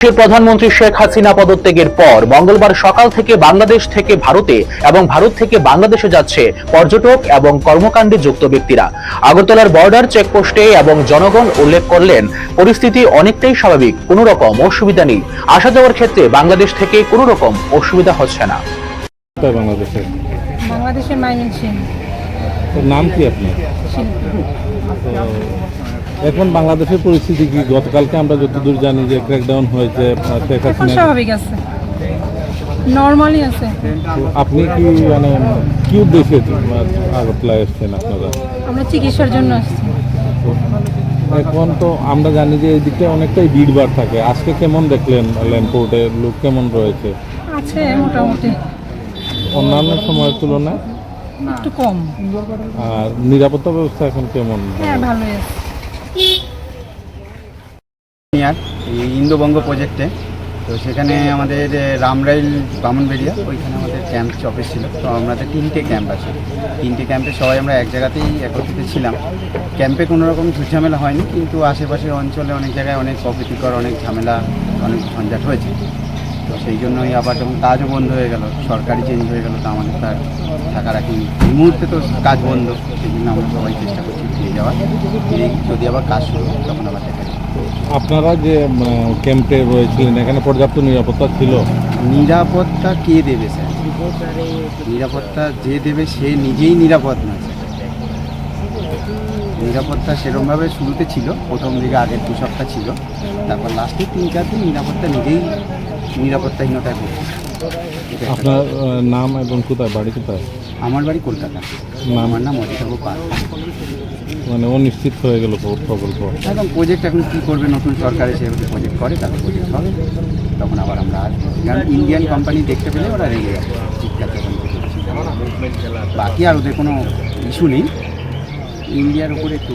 দেশের প্রধানমন্ত্রী শেখ হাসিনা পদত্যাগের পর মঙ্গলবার সকাল থেকে বাংলাদেশ থেকে ভারতে এবং ভারত থেকে বাংলাদেশে যাচ্ছে পর্যটক এবং কর্মকাণ্ডে যুক্ত ব্যক্তিরা। আগরতলার বর্ডার চেকপোস্টে এবং জনগণ উল্লেখ করলেন পরিস্থিতি অনেকটাই স্বাভাবিক কোনো রকম অসুবিধা নেই। আসা যাওয়ার ক্ষেত্রে বাংলাদেশ থেকে কোনো রকম অসুবিধা হচ্ছে না। বাংলাদেশের নাম কি আপনার? এখন বাংলাদেশের পরিস্থিতি কি? গতকালকে আমরা যতদূর জানি যে ক্র্যাকডাউন হয়েছে শেখ হাসিনা স্বাভাবিক আছে। নর্মালি আছে। আপনি কি মানে কি উদ্দেশ্যে আগরতলায় এসছেন আপনারা? আমরা চিকিৎসার জন্য আসছি। এখন তো আমরা জানি যে এই দিকটা অনেকটাই ভিড়ভাড় থাকে। আজকে কেমন দেখলেন ল্যান্ডপোর্টে লোক? কেমন রয়েছে? আছে মোটামুটি। অন্যান্য সময়ের তুলনায়? একটু কম। আর নিরাপত্তা ব্যবস্থা এখন কেমন? হ্যাঁ ভালোই আছে। এই ইন্দোবঙ্গ প্রজেক্টে। তো সেখানে আমাদের রামরাইল বামনবেড়িয়া ওইখানে আমাদের ক্যাম্প অফিস ছিল। তো আমাদের তিনটে ক্যাম্প আছে। তিনটে ক্যাম্পে সবাই আমরা এক জায়গাতেই একত্রিত ছিলাম। ক্যাম্পে কোনো রকম ঝুটঝামেলা হয়নি কিন্তু আশেপাশের অঞ্চলে অনেক জায়গায় অনেক অপ্রীতিকর অনেক ঝামেলা অনেক ঝঞ্ঝাট হয়েছে। তো সেই জন্যই আবার যখন কাজও বন্ধ হয়ে গেল সরকারি চেঞ্জ হয়ে গেল তো আমাদের তার থাকা রাখিনি। এই মুহূর্তে তো কাজ বন্ধ সেই জন্য আমরা সবাই চেষ্টা করছি ফিরে যাওয়ার। ফিরে যদি আবার কাজ শুরু হয় তখন আবার দেখা আপনারা যে ক্যাম্পে রয়েছিলেন এখানে পর্যাপ্ত নিরাপত্তা ছিল? নিরাপত্তা কে দেবে স্যার? নিরাপত্তা যে দেবে সে নিজেই নিরাপদ না নিরাপত্তা সেরকমভাবে শুরুতে ছিল প্রথম দিকে আগের দু সপ্তাহ ছিল। তারপর লাস্টে তিন চার দিন নিরাপত্তা নিজেই নিরাপত্তাহীনতায় ভুগছে। আপনার নাম এবং কোথায় বাড়ি কোথায়? আমার বাড়ি কলকাতা? আমার নাম অজিতাভ পাল। মানে অনিশ্চিত হয়ে গেল প্রকল্প এখন প্রজেক্ট এখন কী করবে নতুন সরকার এসে প্রজেক্ট করে তাদের প্রজেক্ট হবে। তখন আবার আমরা আসব কারণ ইন্ডিয়ান কোম্পানি দেখতে পেলে ওরা রেগে চিৎকার চেঁচামেচি বাকি আর ওদের কোনো ইস্যু নেই। ইন্ডিয়ার উপরে একটু।